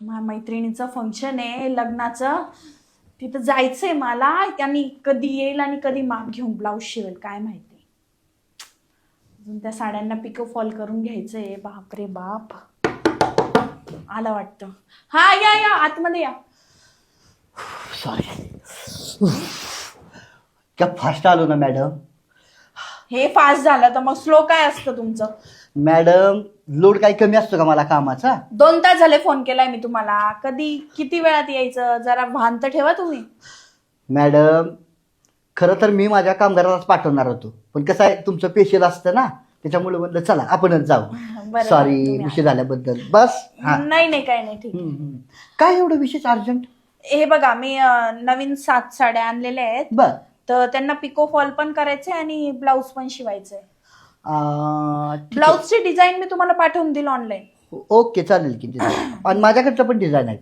माझ्या मैत्रिणीचं फंक्शन आहे लग्नाचं. तिथं जायचंय मला आणि कधी येईल आणि कधी माप घेऊन ब्लाऊज शिवेल काय माहिती. अजून त्या साड्यांना पिको फॉल करून घ्यायचंय बाप रे बाप. आला वाटतं. हा या या आतमध्ये या. सॉरी क्या फास्ट आलो ना मॅडम हे फास्ट झालं तर मग स्लो काय असतं तुमचं? मॅडम लोड काही कमी असतो का मला कामाचा? दोन तास झाले फोन केलाय मी तुम्हाला. कधी किती वेळात यायचं? जरा भान तर ठेवा तुम्ही. मॅडम खरं तर मी माझ्या कामगारालाच पाठवणार होतो. पण कसं आहे तुमचं पेशल असतं ना त्याच्यामुळे म्हणलं चला आपणच जाऊ. बरं, सॉरी तुम्ही विषय झाल्याबद्दल. बस हा. नाही नाही काय नाही ठीक हम्म, हम्म. काय एवढं विशेष अर्जंट? हे बघा मी अं, नवीन सात साड्या आणलेल्या आहेत. बर. तर त्यांना पिको फॉल पण करायचंय आणि ब्लाऊज पण शिवायचंय. अं, ठीक आहे. ब्लाऊजची डिझाईन मी तुम्हाला पाठवून दिल ऑनलाईन. ओके चालेल की design. आणि माझ्याकडचं पण डिझाईन आहेत.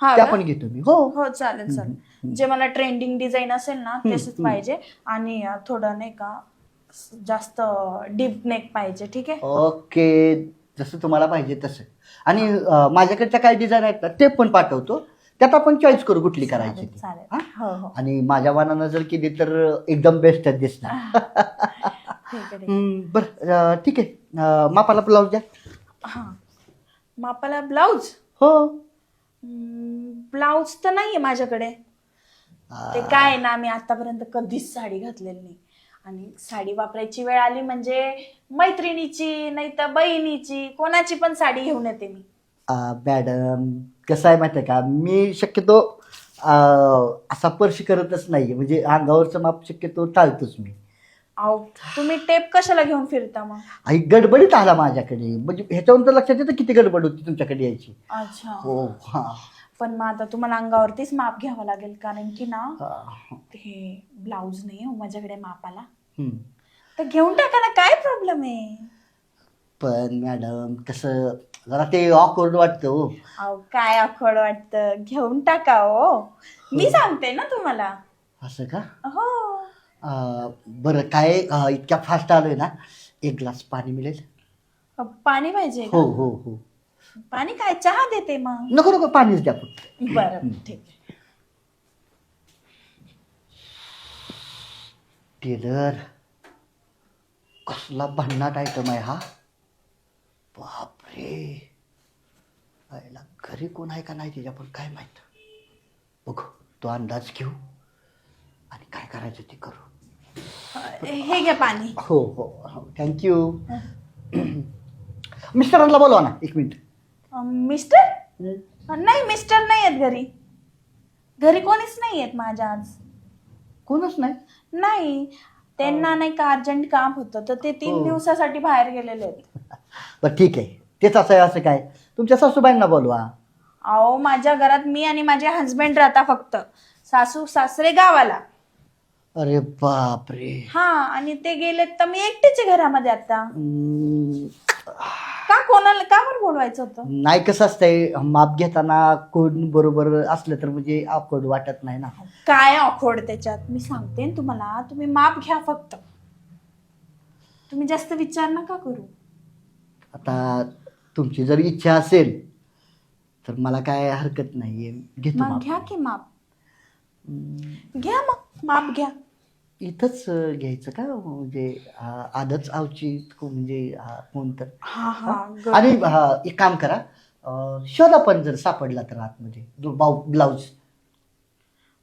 हा त्या का? पण घेतो मी. हो. हो चालेल चालेल. जे मला ट्रेंडिंग डिझाईन असेल ना तसंच पाहिजे. आणि अं, थोडं नाही का जास्त डीप नेक पाहिजे ठीक आहे? ओके जसं तुम्हाला पाहिजे तसं. आणि अं, माझ्याकडच्या काही डिझाईन आहेत ना ते पण पाठवतो. त्यात आपण चॉईस करू कुठली करायची चालेल ती. चालेल. हा? हो हो. आणि माझ्या मनानं जर केली तर एकदम बेस्टच दिसणार. बरं ठीक आहे. मापाला ब्लाऊज द्या. हा. मापाला ब्लाऊज हो. ब्लाऊज तर नाहीये माझ्याकडे. ते काय आहे ना मी आतापर्यंत कधीच साडी घातलेली नाही. आणि साडी वापरायची वेळ आली म्हणजे मैत्रिणीची नाही तर बहिणीची कोणाची पण साडी घेऊन येते मी. मॅडम कसं आहे माहिती आहे का? मी शक्यतो असा पर्श करतच नाही म्हणजे अंगावरचं माप शक्यतो टाळतोच मी. अहो तुम्ही टेप कशाला घेऊन फिरता मग? आई गडबडीत आला माझ्याकडे. म्हणजे ह्याच्यावरून तर लक्षात येतं किती गडबड होती तुमच्याकडे यायची. अच्छा. हो हा. पण मग आता तुम्हाला अंगावरतीच माप घ्यावं लागेल कारण की ना हा. हे ब्लाऊज नाही हो माझ्याकडे मापाला हम्म. तर घेऊन टाका ना काय प्रॉब्लेम आहे? पण मॅडम कसं जरा ते ऑकवर्ड वाटतं हो. अहो काय अखोड वाटतं? घेऊन टाका हो. मी सांगते ना तुम्हाला. असं का? हो. अं, बरं काय अं, इतक्या फास्ट आलोय ना? एक ग्लास पाणी मिळेल? अ, पाणी पाहिजे हो का? हो हो पाणी काय? चहा देते मग. नको नको पाणीच द्या फक्त. बरं ठीक आहे. टेलर कसला भन्नाट आयटम आहे हा? बापरे. घरी कोण आहे का नाही त्याच्या पण काय माहीत? बघू तो अंदाज घेऊ. आणि काय करायचं ते करू. हे घ्या पाणी. हो हो थँक्यू मिस्टरांना बोलवा ना एक मिनिट अ, मिस्टर नाही मिस्टर नाही आहेत घरी. घरी कोणीच नाही आहेत माझ्या आज. कोणच नाही? नाही. त्यांना नाही का अर्जंट काम होतं तर ते तीन हो. दिवसासाठी बाहेर गेलेले आहेत. बरं ठीक आहे. तेच असं आहे असं काय. तुमच्या सासूबाईंना बोलवा. अहो माझ्या घरात मी आणि माझे हस्बंड राहता फक्त. सासू सासरे गावाला. अरे बापरे. हा आणि ते गेलेत तर मी एकटीच आहे घरामध्ये आता. हम्म, का कोणाला का बरं बोलवायचं होतं? नाही कसं असतंय माप घेताना कोण बरोबर असलं तर म्हणजे अवघड वाटत नाही ना. काय अखोड त्याच्यात? मी सांगते ना तुम्हाला तुम्ही माप घ्या फक्त. तुम्ही जास्त विचार नका करू. आता तुमची जर इच्छा असेल तर मला काय हरकत नाहीये. घेतो मग माप. घ्या की माप. घ्या मग माप घ्या. इथंच घ्यायचं का? म्हणजे अं, आधच आवची म्हणजे अं, कोण तर हा हा? ग- आणि हा, एक काम करा शोधा पण जर सापडला तर आतमध्ये जो बाऊ ब्लाऊज.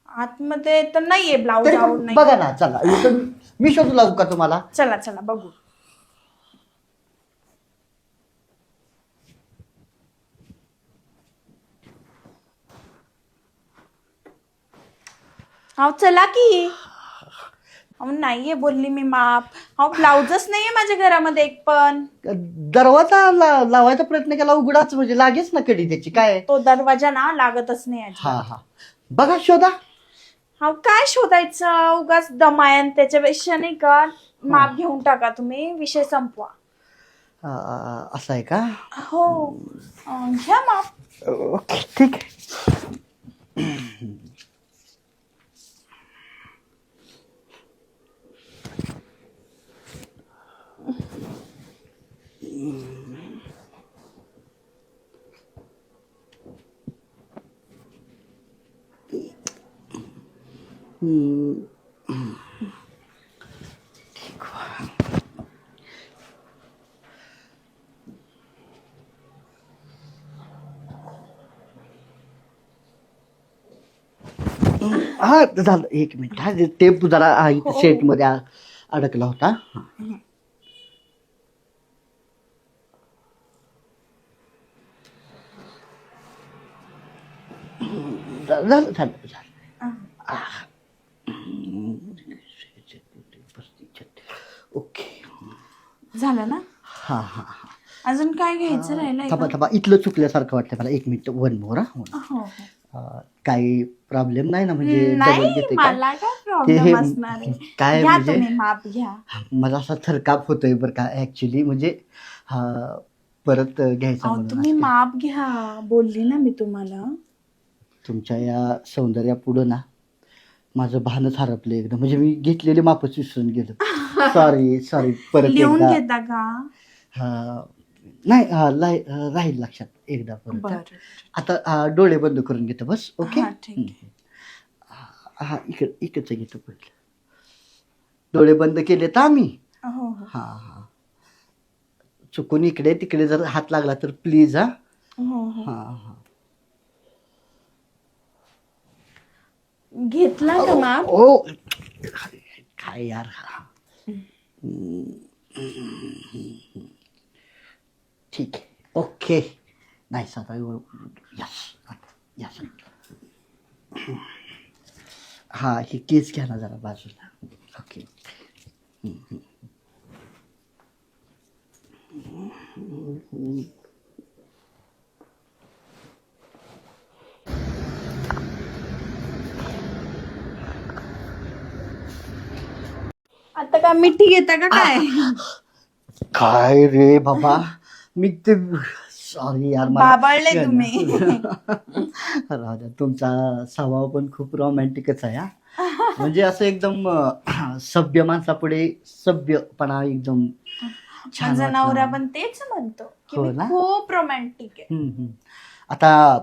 आतमध्ये तर नाहीये ब्लाऊज तरी आवड पण नाही. बघा ना चला. इथं मी शोधू लागू का तुम्हाला? चला चला बघू. अहो चला की. अहो नाहीये बोलली मी माप. अहो ब्लाऊजच नाहीये माझ्या घरामध्ये एक पण. दरवाजा ला- लावायचा प्रयत्न केला उघडाच म्हणजे लागेच ना कडी त्याची काय? तो दरवाजा ना लागतच नाही अजिबात. हा हा. बघा शोधा. अहो काय शोधायचं? उगाच दमायन त्याच्यापेक्षा नाही का? माप घेऊन टाका तुम्ही विषय संपवा. अं, असं आहे का? हो. अं, घ्या माप. ओके ठीक आहे. हा झालं. एक मिनिट. हा टेप जरा इथे हो, हो. सेटमध्ये अडकला होता. हा. झालं. झालं झालं झालं ओके. झालं ना? हा हा हा. अजून काय घ्यायचं राहिलंय थांबा? थांबा. इथलं चुकल्यासारखं वाटतं मला. एक मिनिट. वन मोर हा. हो काही प्रॉब्लेम नाही ना? म्हणजे घेते का? काय ते हे म्हणजे तुम्ही माप घ्या. मला असा थरकाप होतोय बरं का ऍक्च्युली म्हणजे हा, परत घ्यायचा अहो म्हणून तुम्ही. माप घ्या. बोलली ना मी तुम्हाला. तुमच्या या सौंदर्या पुढं ना माझं भानच हरपलं एकदम म्हणजे मी घेतलेले मापच विसरून गेलो. सॉरी सॉरी परत लिहून एकदा घेता का? हा, नाही हा, राहील लक्षात. एकदा परत आता हा, डोळे बंद करून घेतो बस ओके? हा, ठीक आहे. हम्म. हा इकडे इकडचं घेतो पहिलं. डोळे बंद केले तर आम्ही? हो हो. हा हा. चुकून इकडे तिकडे जर हात लागला तर प्लीज हा. हो हो. हा हा. घेतला का माप? ओ काय यार ठीक आहे. ओके. नाही आता यस यस हा ही केस घ्या ना जरा बाजूला. ओके. आता काय मिठी घेता का काय काय रे बाबा मी ते सॉरी यार बाबाळले तुम्ही. द्या तुमचा स्वभाव पण खूप रोमॅन्टिकच आहे हा म्हणजे असं एकदम अं, सभ्य माणसापुढे सभ्यपणा एकदम छान माझा वाटलं. नवरा पण तेच म्हणतो की हो मी? खूप रोमॅन्टिक आहे हम्म, हम्म. आता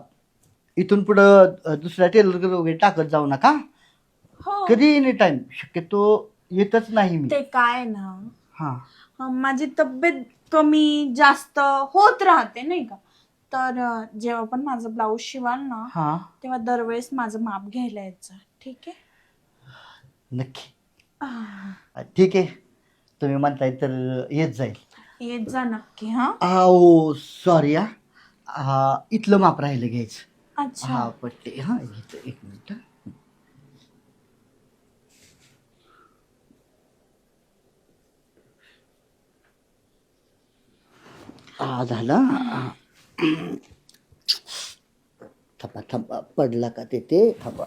इथून पुढं अं, दुसऱ्या टेलर वगैरे टाकत जाऊ नका हो कधी एनी टाइम शक्यतो येतच नाही मी. ते काय ना? हा. अं, माझी तब्येत कमी जास्त होत राहते नाही का? तर अं, जेव्हा पण माझं ब्लाऊज शिवाल ना हा. तेव्हा दरवेळेस माझं माप घ्यायला यायचं. ठीक आहे? नक्की. आह, ठीक आहे. तुम्ही म्हणताय तर येत जाईल. येत जा नक्की हा. ओ सॉरी हा. इथलं माप राहिलं घ्यायचं. अच्छा. हा पट्टे. हा घेतो एक मिनिट हा झालं हा. थांबा थांबा पडला का ते ते थांबा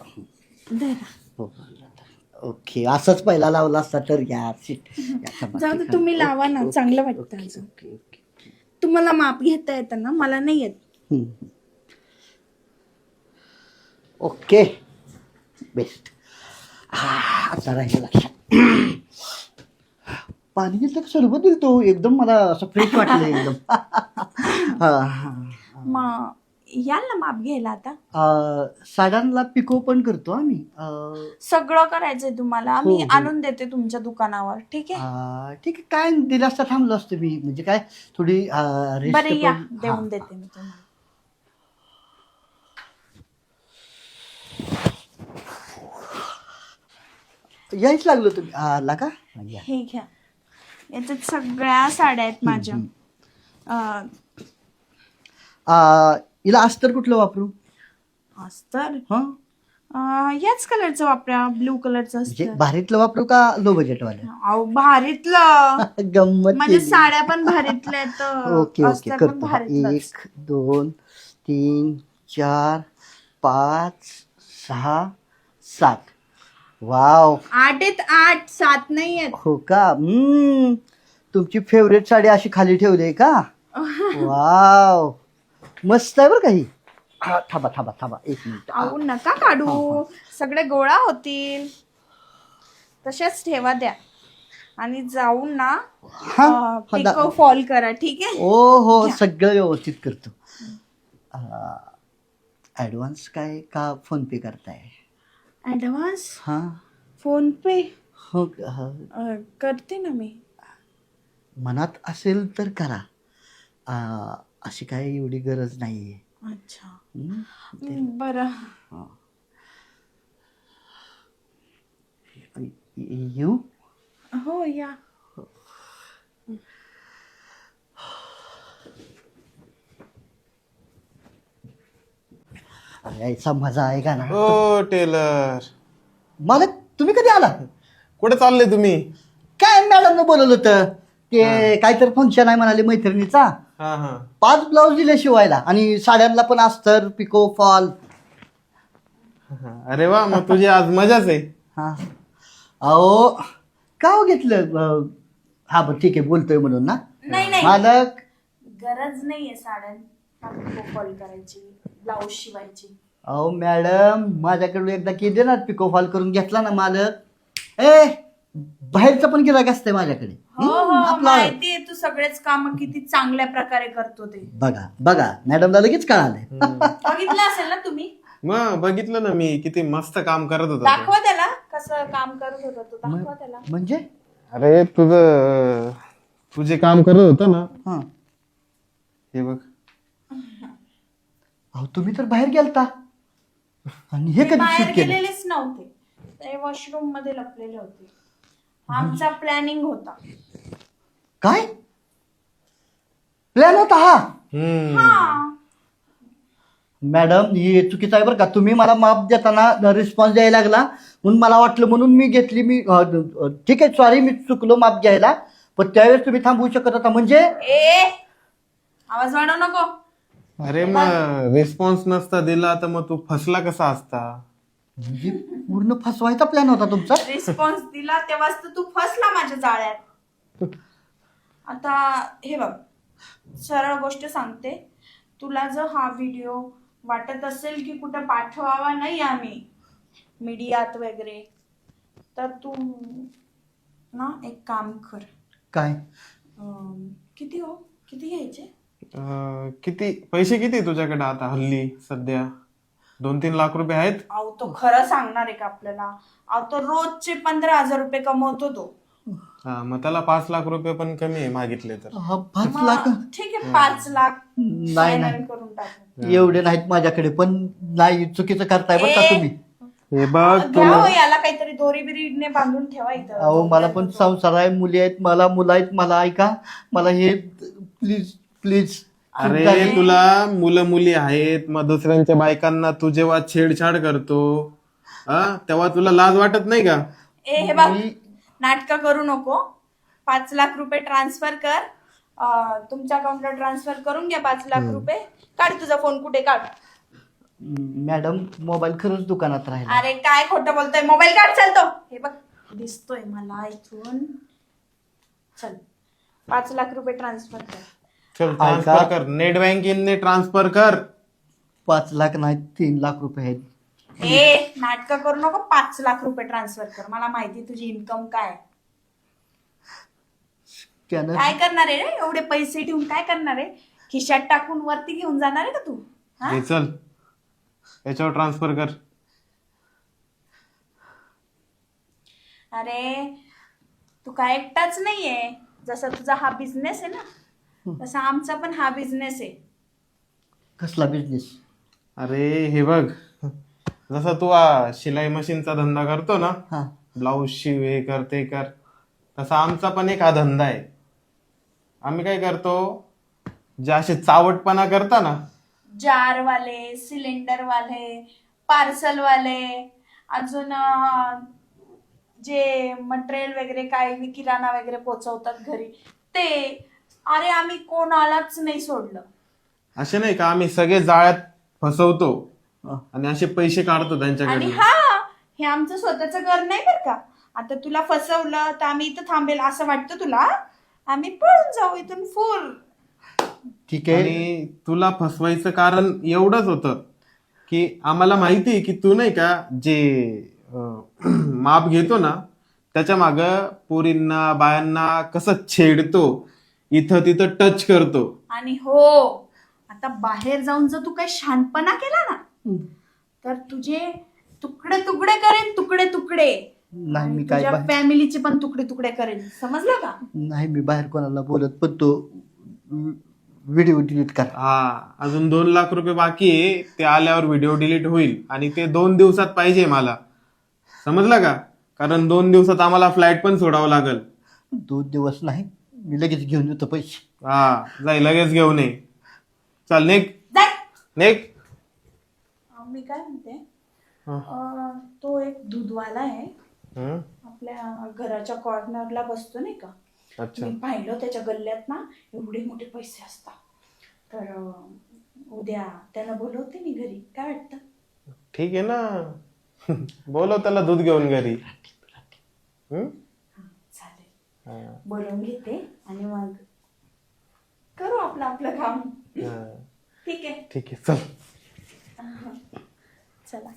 धरा. हो, ओके असंच पहिला लावला असता तर या सीट या, थांबा, जाऊ दे, ठीक आहे. तुम्ही लावा ना, चांगलं वाटतं ओके, अजून. Okay, okay. तुम्हाला माप घेता येतं ना मला नाही येत हम्म. ओके बेस्ट आता राहिलं लक्षात पाणी घेतलं का सरबत दिल तो एकदम मला असं फ्रेश वाटलं एकदम. हा, हा. मग याल ना माप घ्यायला आता? अं, साड्यांना पिको पण करतो आम्ही. अं, सगळं करायचंय तुम्हाला. हो, मी हो. आणून देते तुमच्या दुकानावर. ठीक आहे? अं, ठीक आहे. काय दिलं असता थांबलो असतो मी. म्हणजे काय थोडी अं, rest बरं या. पण- देऊन हा. देते मी तुम्हाला. यायच लागलो तुम्ही आला का? या. हे घ्या. याच्यात सगळ्या साड्या आहेत माझ्या. अं, अं, हिला अस्तर कुठलं वापरू? अस्तर? हा. अं, याच कलरचं वापरा ब्लू कलरचं म्हणजे अस्तर. भारीतलं वापरू का लो बजेट वाले अहो भारीतलं. गंमत माझ्या केली. साड्या पण भारीतल्या आहेत. ओके ओके अस्तर पण करतो. एक दोन तीन चार पाच सहा सात. वाव. आठ आहेत आठ सात नाही आहेत. हो का? हम्म. तुमची फेवरेट साडी अशी खाली ठेवली आहे का? वाव. मस्त आहे बरं काही हा. थांबा थांबा थांबा. एक मिनिट. अहो नका काढू. सगळे गोळा होतील. तसेच ठेवा द्या. आणि जाऊन ना हा, हा, पिको फॉल करा ठीक आहे? ओ हो सगळं व्यवस्थित करतो. ॲडव्हान्स काय का फोन पे करताय? ॲडव्हान्स हा फोन पे हो हा. करते ना मी. मनात असेल तर करा. आ, अशी काय एवढी गरज नाही आहे अच्छा बरं. येऊ हो या. अरे याचा मजा आहे का ना? Oh tailor. मला तुम्ही कधी आला कुठे चालले तुम्ही? काय मॅडमनं बोलवलं होतं? ते काहीतरी फंक्शन आहे म्हणाले मैत्रिणीचा. हा हा. पाच ब्लाऊज दिले शिवायला आणि साड्यांना पण अस्तर पिको फॉल. अरे वा मग तुझी आज मजाच आहे. हा. अहो का हो घेतलं? अं, हा बरं ठीक आहे बोलतोय म्हणून ना. नाही नाही. मालक. गरज नाहीये साड्यां. कॉल करायची. ब्लाऊज शिवायची. अहो मॅडम माझ्याकडून एकदा केली ना पिको फॉल करून घेतला ना मालक. ए बाहेरचं पण गिराक असतंय माझ्याकडे? हो हो आपलं- माहितीये तू सगळेच काम किती चांगल्या प्रकारे करतो ते. बघा बघा मॅडमला लगेच कळालंय. बघितलं असेल ना तुम्ही? मग बघितलं ना मी किती मस्त काम करत होता तो. दाखवा त्याला कसं काम करत होता तो दाखवा त्याला. म्हणजे? अरे तुझं तू जे काम करत होतं ना. हा. हे बघ. अहो तुम्ही तर बाहेर गेलता. आणि हे कधी बाहेर शूट केलं? गेलेलेच नव्हते. ते वॉशरूममध्ये लपलेले होते. आमचा प्लॅनिंग होता. काय? प्लॅन होता हा? हम्म. हा. मॅडम हे चुकीचं आहे बरं का. तुम्ही मला माप देताना रिस्पॉन्स द्यायला लागला. म्हणून मला वाटलं म्हणून मी घेतली. मी अं, अं, ठीक आहे सॉरी मी चुकलो माप घ्यायला. पण त्यावेळेस तुम्ही थांबवू शकत होता. म्हणजे? ए आवाज वाढवू नको. अरे मग रिस्पॉन्स नसता दिला तर मग तू फसला कसा असता? म्हणजे पूर्ण फसवायचा प्लॅन होता तुमचा? रिस्पॉन्स दिला तेव्हाच तर तू फसला माझ्या जाळ्यात. आता हे बघ सरळ गोष्ट सांगते. तुला जर हा व्हिडिओ वाटत असेल की कुठं पाठवावा नाही आम्ही मीडियात वगैरे तर तू ना एक काम कर. काय? अं, किती हो? किती घ्यायचे? अं, किती पैसे किती तुझ्याकडे आता हल्ली सध्या? दोन तीन लाख रुपये आहेत? अहो तो खरं सांगणार आहे का आपल्याला? अहो तो रोजचे पंधरा हजार रुपये कमवतो तो. हा मग त्याला पाच लाख रुपये पण कमी आहे मागितले तर. हा, पाच लाख? ठीक आहे पाच लाख नाही final नाही. करून टाकू. एवढे नाहीत माझ्याकडे पण नाही चुकीचं करताय बरं का ए! तुम्ही? हे बघ घ्या हो याला काहीतरी दोरी बिरीने बांधून ठेवा इथं. अहो मला पण संसार आहे मुली आहेत मला मुलं आहेत मला ऐका. मला हे प्लीज प्लीज अरे तुला मुलं मुली आहेत मग दुसऱ्यांच्या बायकांना तू जेव्हा छेडछाड करतो हा तेव्हा तुला लाज वाटत नाही का? ए हे बघ नाटक करू नको. पाच लाख रुपये ट्रान्सफर कर. अं, तुमच्या अकाउंटला ट्रान्सफर करून घ्या पाच लाख रुपये. काढ तुझा फोन कुठे काढ. मॅडम मोबाईल खरंच दुकानात राहिला. अरे काय खोटं बोलतोय? मोबाईल काढ चालतो हे बघ. दिसतोय मला इथून. चल. पाच लाख रुपये ट्रान्सफर कर. चल ट्रान्सफर कर. नेट बँकिंगने ट्रान्सफर कर. पाच लाख नाही तीन लाख रुपये आहेत. ए नाटक करू नको पाच लाख रुपये ट्रान्सफर कर. मला माहिती तुझी इन्कम काय आहे. काय करणार आहे रे? एवढे पैसे ठेवून काय करणार आहे? खिशात टाकून वरती घेऊन जाणार आहे का तू? हा? हे चल. याच्यावर ट्रान्सफर कर. अरे तू काय एकटाच नाहीये. जसा तुझा हा बिझनेस आहे ना. तसा आमचा पण हा बिझनेस आहे. कसला बिझनेस अरे हे बघ. जसा तू शिलाई मशीनचा धंदा करतो ना हा. ब्लाऊज शिव हे कर ते कर तसा आमचा पण एक हा धंदा आहे. आम्ही काय करतो जे असे चावटपणा करता ना जार वाले सिलेंडर वाले पार्सल वाले अजून अं, जे मटेरियल वगैरे काय किराणा वगैरे पोचवतात घरी ते अरे आम्ही कोणालाच नाही सोडलं. असे नाही का? आम्ही सगळे जाळ्यात फसवतो. आणि असे पैसे काढतो आणि त्यांच्याकडे हा हे आमचं स्वतःचं घर नाही बरं का? आता तुला फसवलं तर आम्ही इथं थांबेल असं वाटतं तुला? आम्ही पळून जाऊ इथून फुल ठीक आहे. आणि तुला फसवायचं कारण एवढंच होतं की आम्हाला माहिती आहे की तू नाही का जे अं, माप घेतो ना त्याच्या माग पोरींना बायांना कसं छेडतो इथं तिथं टच करतो. आणि हो आता बाहेर जाऊन जर तू काही शानपणा केला ना तर तुझे तुकडे तुकडे करेन तुकडे तुकडे. नाही मी काय तुझ्या बाहेर फॅमिलीचे पण तुकडे तुकडे करेन. समजलं का? नाही मी बाहेर कोणाला बोलत पण तो व्हिडिओ डिलीट कर. हा अजून दोन लाख रुपये बाकी आहे ते आल्यावर व्हिडिओ डिलीट होईल. आणि ते दोन दिवसात पाहिजे मला. समजलं का? कारण दोन दिवसात आम्हाला फ्लाईट पण सोडावं लागल. दोन दिवस नाही मी लगेच घेऊन येतो पैसे. हा जाई लगेच घेऊन ये. चल नेक जाय नेक अं, मी काय म्हणते? हा. अं, तो एक दूधवाला आहे. हं? आपल्या घराच्या कॉर्नरला बसतो नाही का? अच्छा. मी पाहिलं त्याच्या गल्ल्यात ना एवढे मोठे पैसे असतात. तर अं, उद्या त्याला बोलवते मी घरी. काय वाटतं? ठीक आहे ना. बोलव त्याला दूध घेऊन घरी. हं? बोलवून घेते आणि मग करू आपलं आपलं काम. ठीक आहे. ठीक आहे चल. चला.